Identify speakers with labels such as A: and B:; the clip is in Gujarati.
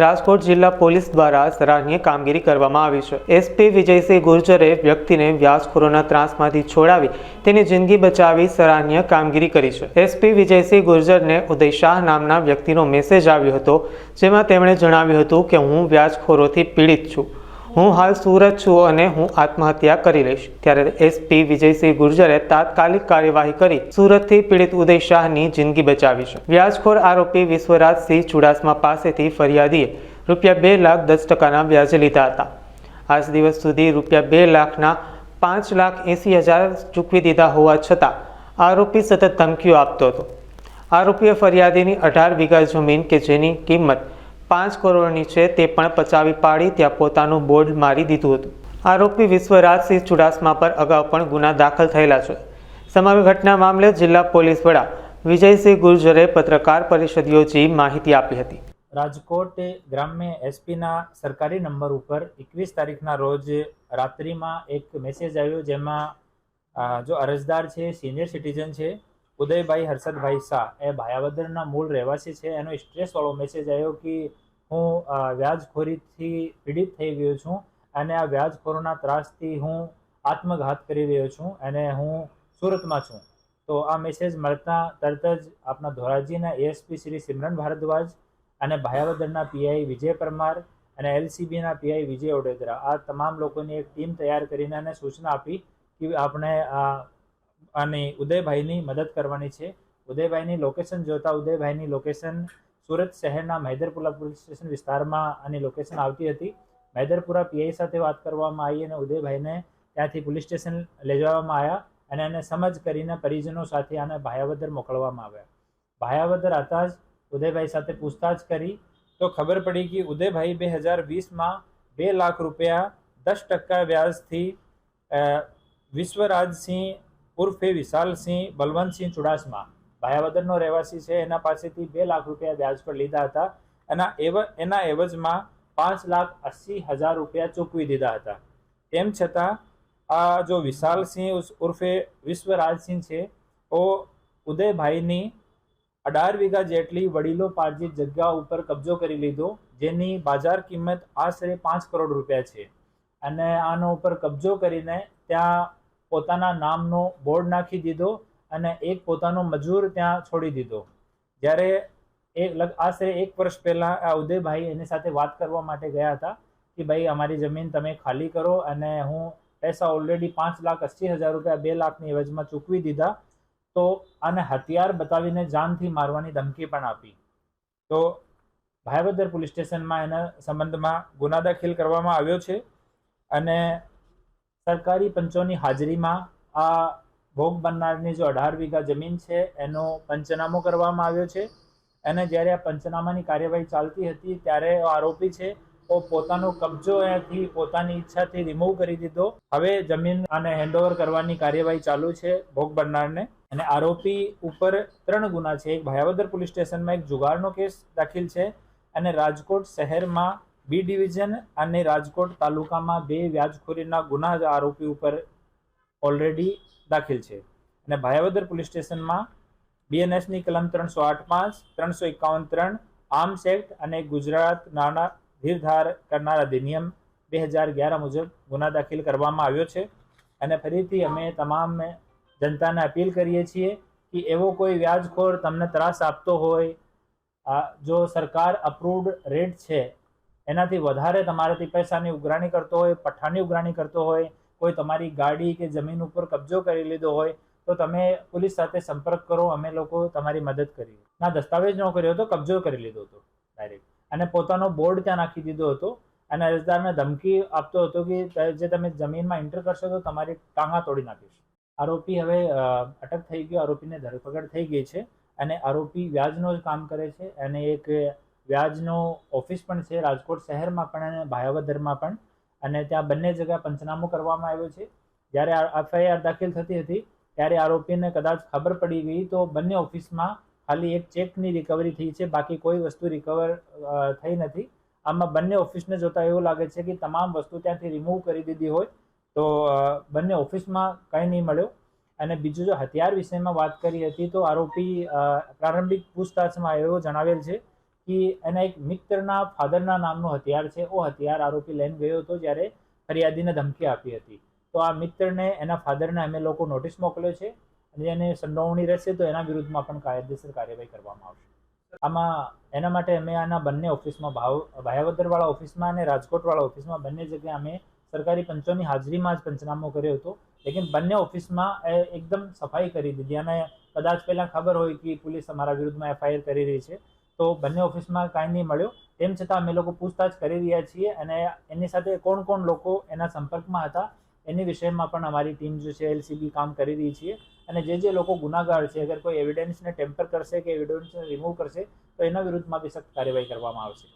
A: રાજકોટ જિલ્લા પોલીસ દ્વારા સરાહનીય કામગીરી કરવામાં આવી છે. એસપી વિજયસિંહ ગુર્જરે વ્યક્તિને વ્યાજખોરોના ત્રાસમાંથી છોડાવી તેની જિંદગી બચાવી સરાહનીય કામગીરી કરી છે. એસપી વિજયસિંહ ગુર્જરને ઉદય શાહ નામના વ્યક્તિનો મેસેજ આવ્યો હતો, જેમાં તેમણે જણાવ્યું હતું કે, હું વ્યાજખોરોથી પીડિત છું. હું હાલ સુરત છું અને હું આત્મહત્યા કરી લઈશ. ત્યારે એસપી વિજયસિંહ ગુર્જરે તાત્કાલિક કાર્યવાહી કરી સુરતથી પીડિત ઉદય શાહની જિંદગી બચાવી છે. વ્યાજખોર આરોપી વિશ્વરાજસિંહ ચુડાસમા પાસેથી ફરિયાદીએ રૂપિયા બે લાખ દસ ટકાના વ્યાજે લીધા હતા. આજ દિવસ સુધી રૂપિયા બે લાખના પાંચ લાખ એંસી હજાર ચૂકવી દીધા હોવા છતાં આરોપી સતત ધમકીઓ આપતો હતો. આરોપીએ ફરિયાદીની અઢાર વીઘા જમીન કે જેની કિંમત પાંચ કરોડની છે તે પણ પચાવી પાડી ત્યાં પોતાનું બોર્ડ મારી દીધું હતું. આરોપી વિશ્વરાજસિંહ ચુડાસમા પર અગાઉ પણ ગુના દાખલ થયેલા છે. સમગ્ર ઘટના મામલે જિલ્લા પોલીસ વડા વિજયસિંહ ગુર્જરે પત્રકાર પરિષદ યોજી માહિતી આપી હતી.
B: રાજકોટ ગ્રામ્ય એસપીના સરકારી નંબર ઉપર એકવીસ તારીખના રોજ રાત્રિમાં એક મેસેજ આવ્યો જેમાં જો અરજદાર છે, સિનિયર સિટીઝન છે ઉદયભાઈ હર્ષદભાઈ શાહ એ ભાયાવદરના મૂળ રહેવાસી છે. એનો સ્ટ્રેસવાળો મેસેજ આવ્યો કે હું વ્યાજખોરીથી પીડિત થઈ ગયો છું અને આ વ્યાજખોરોના ત્રાસથી હું આત્મઘાત કરી રહ્યો છું અને હું સુરતમાં છું. તો આ મેસેજ મળતા તરત જ આપણા ધોરાજીના એએસપી શ્રી સિમરન ભારદ્વાજ અને ભાયાવદરના પીઆઈ વિજય પરમાર અને એલસીબીના પીઆઈ વિજય ઓડેદરા આ તમામ લોકોની એક ટીમ તૈયાર કરીને અને સૂચના આપી કે આપણે આ આની ઉદયભાઈની મદદ કરવાની છે. ઉદયભાઈની લોકેશન જોતા ઉદયભાઈની લોકેશન સુરત શહેરના મહેદરપુરા પોલીસ સ્ટેશન વિસ્તારમાં આની લોકેશન આવતી હતી. મહેદરપુરા પીઆઈ સાથે વાત કરવામાં આવી અને ઉદયભાઈને ત્યાંથી પોલીસ સ્ટેશન લઈ જવામાં આવ્યા અને એને સમજ કરીને પરિજનો સાથે આને ભાયાવદર મોકલવામાં આવ્યા. ભાયાવદર હતા જ ઉદયભાઈ સાથે પૂછતાછ કરી તો ખબર પડી કે ઉદયભાઈ બે હજાર વીસમાં બે લાખ રૂપિયા દસ ટકા વ્યાજથી વિશ્વરાજસિંહ ઉર્ફે વિશાલસિંહ બલવંતસિંહ ચુડાસમા. ભાયાવદરનો રહેવાસી છે, એના પાસેથી બે લાખ રૂપિયા વ્યાજ પર લીધા હતા. એના એવ, એના એવજમાં પાંચ લાખ અસી હજાર રૂપિયા ચૂકવી દીધા હતા. તેમ છતાં, આ જો વિશાલસિંહ ઉર્ફે વિશ્વરાજસિંહ છે ઓ ઉદયભાઈની અઢાર વીઘા જેટલી વડીલો પાર્જિત જગ્યા ઉપર કબજો કરી લીધો, જેની બાજાર કિંમત આશરે પાંચ કરોડ રૂપિયા છે. અને આનો ઉપર કબજો કરીને ત્યાં પોતાના નામનો બોર્ડ નાખી દીધો અને એક પોતાનો મજૂર ત્યાં છોડી દીધો. જ્યારે એ આશરે એક વર્ષ પહેલાં આ ઉદયભાઈ એની સાથે વાત કરવા માટે ગયા હતા કે ભાઈ, અમારી જમીન તમે ખાલી કરો અને હું પૈસા ઓલરેડી પાંચ લાખ અસી હજાર રૂપિયા બે લાખની એવજમાં ચૂકવી દીધા. તો આને હથિયાર બતાવીને જાનથી મારવાની ધમકી પણ આપી. તો ભાઈવદર પોલીસ સ્ટેશનમાં એના સંબંધમાં ગુના દાખલ કરવામાં આવ્યો છે અને સરકારી પંચોની હાજરીમાં આ ભોગ બનનારની જો અઢાર વીઘા જમીન છે, એનો પંચનામો કરવામાં આવ્યો છે. અને જ્યારે આ પંચનામાની કાર્યવાહી ચાલતી હતી, ત્યારે આરોપી છે પોતાનો કબજો અહીંયાથી પોતાની ઈચ્છાથી રિમૂવ કરી દીધો. હવે જમીન અને હેન્ડઓવર કરવાની કાર્યવાહી ચાલુ છે ભોગ બનનારને. અને આરોપી ઉપર ત્રણ ગુના છે. એક ભાયાવદર પોલીસ સ્ટેશનમાં એક જુગારનો કેસ દાખલ છે. અને રાજકોટ શહેરમાં બી ડિવિઝન અને રાજકોટ તાલુકામાં બે વ્યાજખોરીના ગુના આરોપી ઉપર ઓલરેડી દાખલ છે. અને ભાયાવદર પોલીસ સ્ટેશનમાં બીએનએસની કલમ ત્રણસો આઠ પાંચ, ત્રણસો એકાવન ત્રણ આર્મ્સ એક્ટ અને ગુજરાત નાણા ધીરધાર કરનાર અધિનિયમ બે હજાર અગિયાર મુજબ ગુના દાખલ કરવામાં આવ્યો છે. અને ફરીથી અમે તમામ જનતાને અપીલ કરીએ છીએ કે એવો કોઈ વ્યાજખોર તમને ત્રાસ આપતો હોય જો સરકાર અપ્રુવડ રેટ છે એનાથી વધારે તમારાથી પૈસાની ઉઘરાણી કરતો હોય પઠ્ઠાની ઉઘરાણી કરતો હોય, કોઈ તમારી ગાડી કે જમીન ઉપર કબજો કરી લીધો હોય, તો તમે પોલીસ સાથે સંપર્ક કરો, અમે લોકો તમારી મદદ કરીએ. ના, દસ્તાવેજ ન કર્યો હતો કબજો કરી લીધો હતો ડાયરેક્ટ અને પોતાનો બોર્ડ ત્યાં નાખી દીધો હતો, અને અરજદારને ધમકી આપતો હતો કે જે તમે જમીનમાં એન્ટર કરશો તો તમારી ટાંગા તોડી નાખીશ. આરોપી હવે અટક થઈ ગયો, આરોપીને ધરપકડ થઈ ગઈ છે, અને આરોપી વ્યાજનો જ કામ કરે છે, અને એક વ્યાજનો ઓફિસ પણ છે, રાજકોટ શહેરમાં પણ અને ભાયાવદરમાં પણ. અને ત્યાં બંને જગ્યા પંચનામું કરવામાં આવ્યો છે. જ્યારે એફઆઈઆર દાખલ થતી હતી, ત્યારે આરોપીને કદાચ ખબર પડી ગઈ તો બંને ઓફિસમાં ખાલી એક ચેકની રિકવરી થઈ છે, બાકી કોઈ વસ્તુ રિકવર થઈ નથી. આમાં બંને ઓફિસને જોતા એવું લાગે છે કે તમામ વસ્તુ ત્યાંથી રિમૂવ કરી દીધી હોય તો બંને ઓફિસમાં કંઈ નહીં મળ્યો. અને બીજું જો હથિયાર વિષયમાં વાત કરી હતી તો આરોપી પ્રારંભિક પૂછતાછમાં એવો જણાવેલ છે કે એના એક મિત્રના ફાધરના નામનું હથિયાર છે. એ હથિયાર આરોપી લઈને ગયો હતો જ્યારે ફરિયાદીને ધમકી આપી હતી. તો આ મિત્રને એના ફાધરને અમે લોકો નોટિસ મોકલ્યો છે અને એને સંડોવણી રહેશે તો એના વિરુદ્ધમાં પણ કાયદેસર કાર્યવાહી કરવામાં આવશે. આમાં એના માટે અમે આના બંને ઓફિસમાં ભાવ, ભાયાવદરવાળા ઓફિસમાં અને રાજકોટવાળા ઓફિસમાં બંને જગ્યાએ અમે સરકારી પંચોની હાજરીમાં જ પંચનામો કર્યો હતો. લેકિન બંને ઓફિસમાં એ એકદમ સફાઈ કરી દીધી. અને કદાચ પહેલાં ખબર હોય કે પોલીસ અમારા વિરુદ્ધમાં એફઆઈઆર કરી રહી છે. તો બંને ઓફિસમાં કાંઈ નહીં મળ્યો. તેમ છતાં અમે લોકો પૂછતાછ કરી રહ્યા છીએ અને એની સાથે કોણ કોણ લોકો એના સંપર્કમાં હતા એની વિષયમાં પણ અમારી ટીમ જે છે, એલસીબી કામ કરી રહી છીએ અને જે જે લોકો ગુનાગાર છે, અગર કોઈ એવિડન્સને ટેમ્પર કરશે કે એવિડન્સને રિમૂવ કરશે, તો એના વિરુદ્ધમાં બી સખ્ત કાર્યવાહી કરવામાં આવશે.